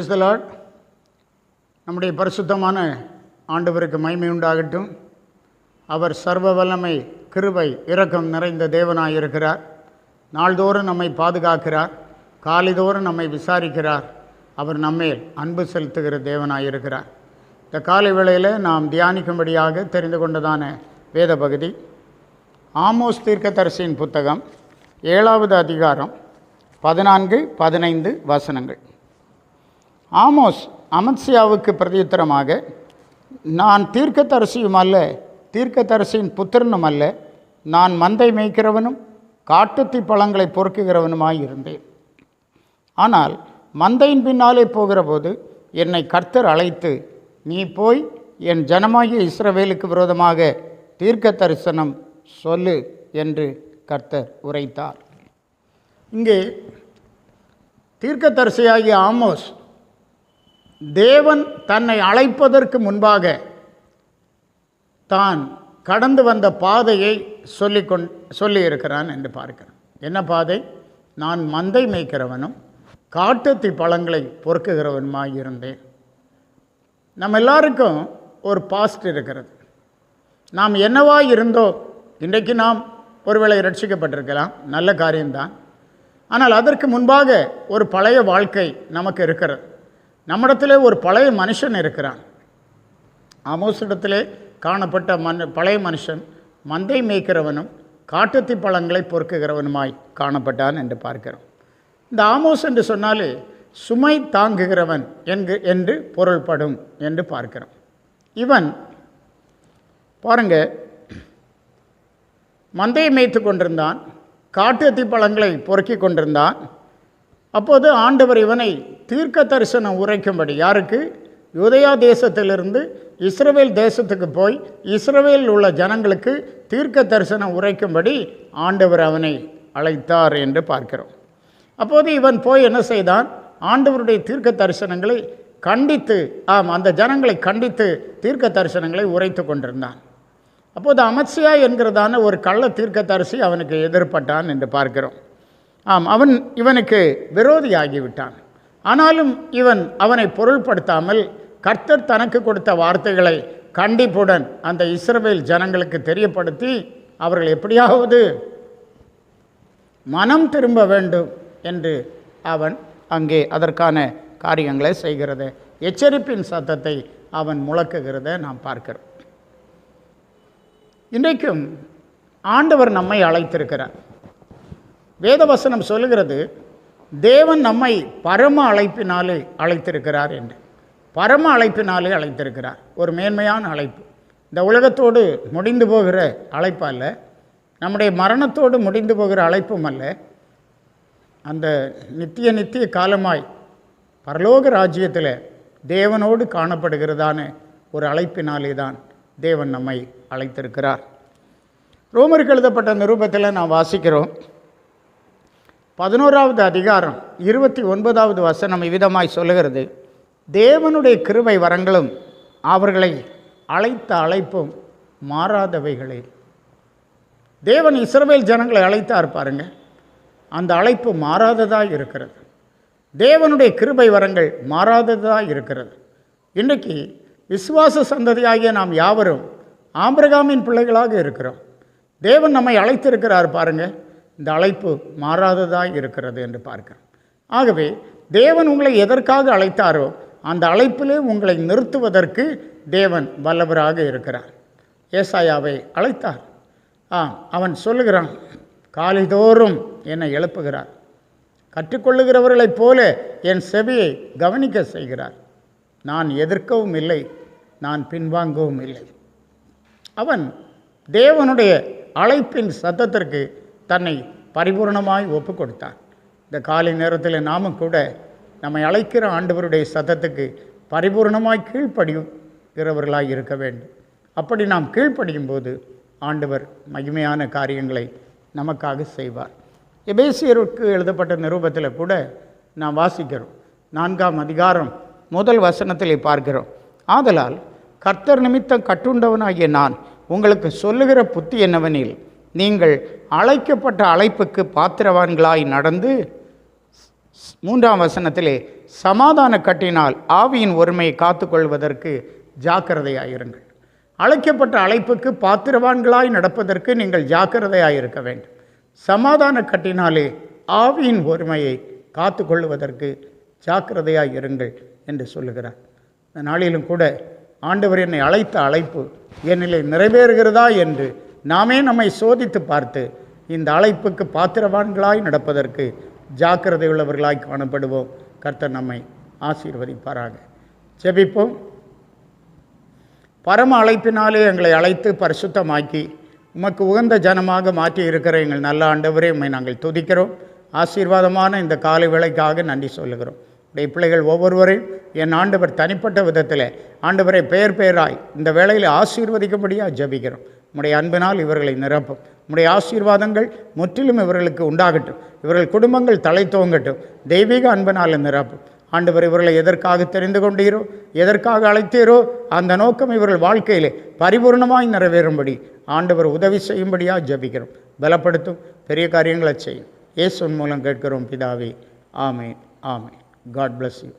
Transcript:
Praise the Lord நம்முடைய பரிசுத்தமான ஆண்டவருக்கு மய்மை உண்டாகட்டும். அவர் சர்வ வல்லமை கிருபை இரக்கம் நிறைந்த தேவனாயிருக்கிறார் நாள்தோறும் நம்மை பாதுகாக்கிறார். காலைதோறும் நம்மை விசாரிக்கிறார். அவர் நம்மேல் அன்பு செலுத்துகிற தேவனாயிருக்கிறார் இந்த காலை வேளையில் நாம் தியானிக்கும்படியாக தெரிந்து கொண்டதான வேத பகுதி. ஆமோஸ் தீர்க்கதரிசியின் புத்தகம் ஏழாவது அதிகாரம் பதினான்கு பதினைந்து வசனங்கள். ஆமோஸ் அமத்சியாவுக்கு பிரதியுத்தரமாக நான் தீர்க்கதரிசியும் அல்ல தீர்க்கதரிசியின் புத்திரனும் அல்ல. நான் மந்தை மேய்க்கிறவனும் காட்டுத்தி பழங்களை பொறுக்குகிறவனுமாய் இருந்தேன். ஆனால் மந்தையின் பின்னாலே போகிறபோது என்னை கர்த்தர் அழைத்து நீ போய் என் ஜனமாகிய இஸ்ரவேலுக்கு விரோதமாக தீர்க்க தரிசனம் சொல்லு என்று கர்த்தர் உரைத்தார். இங்கே தீர்க்கதரிசியாகிய ஆமோஸ் தேவன் தன்னை அழைப்பதற்கு முன்பாக தான் கடந்து வந்த பாதையை சொல்லி கொண் சொல்லியிருக்கிறான் என்று பார்க்கிறேன். என்ன பாதை? நான் மந்தை மேய்க்கிறவனும் காட்டுத்தி பழங்களை பொறுக்குகிறவனுமாய் இருந்தேன். நம்ம எல்லாருக்கும் ஒரு பாஸ்ட் இருக்கிறது. நாம் என்னவாக இருந்தோ இன்றைக்கு நாம் ஒருவேளை ரட்சிக்கப்பட்டிருக்கலாம் நல்ல காரியம்தான். ஆனால் அதற்கு முன்பாக ஒரு பழைய வாழ்க்கை நமக்கு இருக்கிறது. நம்மிடத்தில் ஒரு பழைய மனுஷன் இருக்கிறான். ஆமோசிடத்திலே காணப்பட்ட மன் பழைய மனுஷன் மந்தை மேய்க்கிறவனும் காட்டுத்தி பழங்களை பொறுக்குகிறவனுமாய் காணப்பட்டான் என்று பார்க்கிறோம். இந்த ஆமோஸ் என்று சொன்னாலே சுமை தாங்குகிறவன் என்கு என்று பொருள்படும் என்று பார்க்கிறோம். இவன் பாருங்க மந்தையை மேய்த்து கொண்டிருந்தான் காட்டு பழங்களை பொறுக்கி கொண்டிருந்தான் அப்போது ஆண்டவர் இவனை தீர்க்க தரிசனம் உரைக்கும்படி யாருக்கு? யுதயா தேசத்திலிருந்து இஸ்ரவேல் தேசத்துக்கு போய் இஸ்ரவேலில் உள்ள ஜனங்களுக்கு தீர்க்க தரிசனம் உரைக்கும்படி ஆண்டவர் அவனை அழைத்தார் என்று பார்க்கிறோம். அப்போது இவன் போய் என்ன செய்தான்? ஆண்டவருடைய தீர்க்க தரிசனங்களை கண்டித்து ஆம் அந்த ஜனங்களை கண்டித்து தீர்க்க தரிசனங்களை உரைத்து கொண்டிருந்தான். அப்போது அமத்சியா என்கிறதான ஒரு கள்ள தீர்க்கதரிசி அவனுக்கு எதிர்ப்பட்டான் என்று பார்க்கிறோம். ஆம் அவன் இவனுக்கு விரோதியாகிவிட்டான். ஆனாலும் இவன் அவனை பொருள்படுத்தாமல் கர்த்தர் தனக்கு கொடுத்த வார்த்தைகளை கண்டிப்புடன் அந்த இஸ்ரவேல் ஜனங்களுக்கு தெரியப்படுத்தி அவர்கள் எப்படியாவது மனம் திரும்ப வேண்டும் என்று அவன் அங்கே அதற்கான காரியங்களை செய்கிறது. எச்சரிப்பின் சத்தத்தை அவன் முழக்குகிறத நாம் பார்க்கிறோம். இன்றைக்கும் ஆண்டவர் நம்மை அழைத்திருக்கிறார். வேதவசனம் சொல்லுகிறது தேவன் நம்மை பரம அழைப்பினாலே அழைத்திருக்கிறார் என்று. பரம அழைப்பினாலே அழைத்திருக்கிறார். ஒரு மேன்மையான அழைப்பு. இந்த உலகத்தோடு முடிந்து போகிற அழைப்பு அல்ல. நம்முடைய மரணத்தோடு முடிந்து போகிற அழைப்பும் அல்ல. அந்த நித்திய நித்திய காலமாய் பரலோக ராஜ்யத்தில் தேவனோடு காணப்படுகிறதான ஒரு அழைப்பினாலே தான் தேவன் நம்மை அழைத்திருக்கிறார். ரோமருக்கு எழுதப்பட்ட நிருபத்தில் நாம் வாசிக்கிறோம். பதினோராவது அதிகாரம் இருபத்தி ஒன்பதாவது வசனம் இவ்விதமாய் சொல்லுகிறது. தேவனுடைய கிருபை வரங்களும் அவர்களை அழைத்த அழைப்பும் மாறாதவைகளே. தேவன் இஸ்ரவேல் ஜனங்களை அழைத்தார் பாருங்க. அந்த அழைப்பு மாறாததாக இருக்கிறது. தேவனுடைய கிருபை வரங்கள் மாறாததாக இருக்கிறது. இன்றைக்கு விசுவாச சந்ததியாகிய நாம் யாவரும் ஆம்பிரகாமின் பிள்ளைகளாக இருக்கிறோம். தேவன் நம்மை அழைத்திருக்கிறார் பாருங்கள் இந்த அழைப்பு மாறாததாக இருக்கிறது என்று பார்க்கிறோம். ஆகவே தேவன் உங்களை எதற்காக அழைத்தாரோ அந்த அழைப்பிலே உங்களை நிறுத்துவதற்கு தேவன் வல்லவராக இருக்கிறார். ஏசாயாவை அழைத்தார். ஆ அவன் சொல்லுகிறான் காலைதோறும் என்னை எழுப்புகிறார். கற்றுக்கொள்ளுகிறவர்களைப் போல என் செவியை கவனிக்க செய்கிறார். நான் எதிர்க்கவும் இல்லை நான் பின்வாங்கவும் இல்லை. அவன் தேவனுடைய அழைப்பின் சத்தத்திற்கு தன்னை பரிபூர்ணமாய் ஒப்பு கொடுத்தார் இந்த காலை நேரத்தில் நாமும் கூட நம்மை அழைக்கிற ஆண்டவருடைய சத்தத்துக்கு பரிபூர்ணமாய் கீழ்ப்படிகிறவர்களாய் இருக்க வேண்டும். அப்படி நாம் கீழ்ப்படியும் போது ஆண்டவர் மகிமையான காரியங்களை நமக்காக செய்வார். எபேசியருக்கு எழுதப்பட்ட நிரூபத்தில் கூட நாம் வாசிக்கிறோம். நான்காம் அதிகாரம் முதல் வசனத்திலே பார்க்கிறோம். ஆதலால் கர்த்தர் நிமித்தம் கட்டுண்டவனாகிய நான் உங்களுக்கு சொல்லுகிற புத்தி என்னவெனில் நீங்கள் அழைக்கப்பட்ட அழைப்புக்கு பாத்திரவான்களாய் நடந்து மூன்றாம் வசனத்திலே சமாதான கட்டினால் ஆவியின் ஒருமையை காத்துக்கொள்வதற்கு ஜாக்கிரதையாயிருங்கள். அழைக்கப்பட்ட அழைப்புக்கு பாத்திரவான்களாய் நடப்பதற்கு நீங்கள் ஜாக்கிரதையாயிருக்க வேண்டும். சமாதான கட்டினாலே ஆவியின் ஒருமையை காத்துக்கொள்வதற்கு ஜாக்கிரதையாக இருங்கள் என்று சொல்லுகிறார். இந்த நாளிலும் கூட ஆண்டவர் என்னை அழைத்த அழைப்பு என்னிலே நிறைவேறுகிறதா என்று நாமே நம்மை சோதித்து பார்த்து இந்த அழைப்புக்கு பாத்திரவான்களாய் நடப்பதற்கு ஜாக்கிரதை உள்ளவர்களாய் காணப்படுவோம். கர்த்தர் நம்மை ஆசீர்வதிப்பாராக. ஜெபிப்போம். பரம அழைப்பினாலே எங்களை அழைத்து பரிசுத்தமாக்கி உமக்கு உகந்த ஜனமாக மாற்றி இருக்கிற எங்கள் நல்ல ஆண்டவரே உம்மை நாங்கள் துதிக்கிறோம். ஆசீர்வாதமான இந்த காலை வேலைக்காக நன்றி சொல்லுகிறோம். உடைய பிள்ளைகள் ஒவ்வொருவரையும் என் ஆண்டவர் தனிப்பட்ட விதத்தில் ஆண்டவரை பெயர் பெயராய் இந்த வேளையில் ஆசீர்வதிக்கும்படியாக ஜெபிக்கிறோம். உம்முடைய அன்பினால் இவர்களை நிரப்பும். உம்முடைய ஆசீர்வாதங்கள் முற்றிலும் இவர்களுக்கு உண்டாகட்டும். இவர்கள் குடும்பங்கள் தலை தோங்கட்டும் தெய்வீக அன்பினால் நிரப்பும். ஆண்டவர் இவர்களை எதற்காக தெரிந்து கொண்டீரோ எதற்காக அழைத்தீரோ அந்த நோக்கம் இவர்கள் வாழ்க்கையிலே பரிபூர்ணமாய் நிறைவேறும்படி ஆண்டவர் உதவி செய்யும்படியாக ஜெபிக்கிறோம். பலப்படுத்தும் பெரிய காரியங்களை செய்யும். இயேசுன் மூலம் கேட்கிறோம் பிதாவே. ஆமே ஆமே காட் பிளஸ் யூ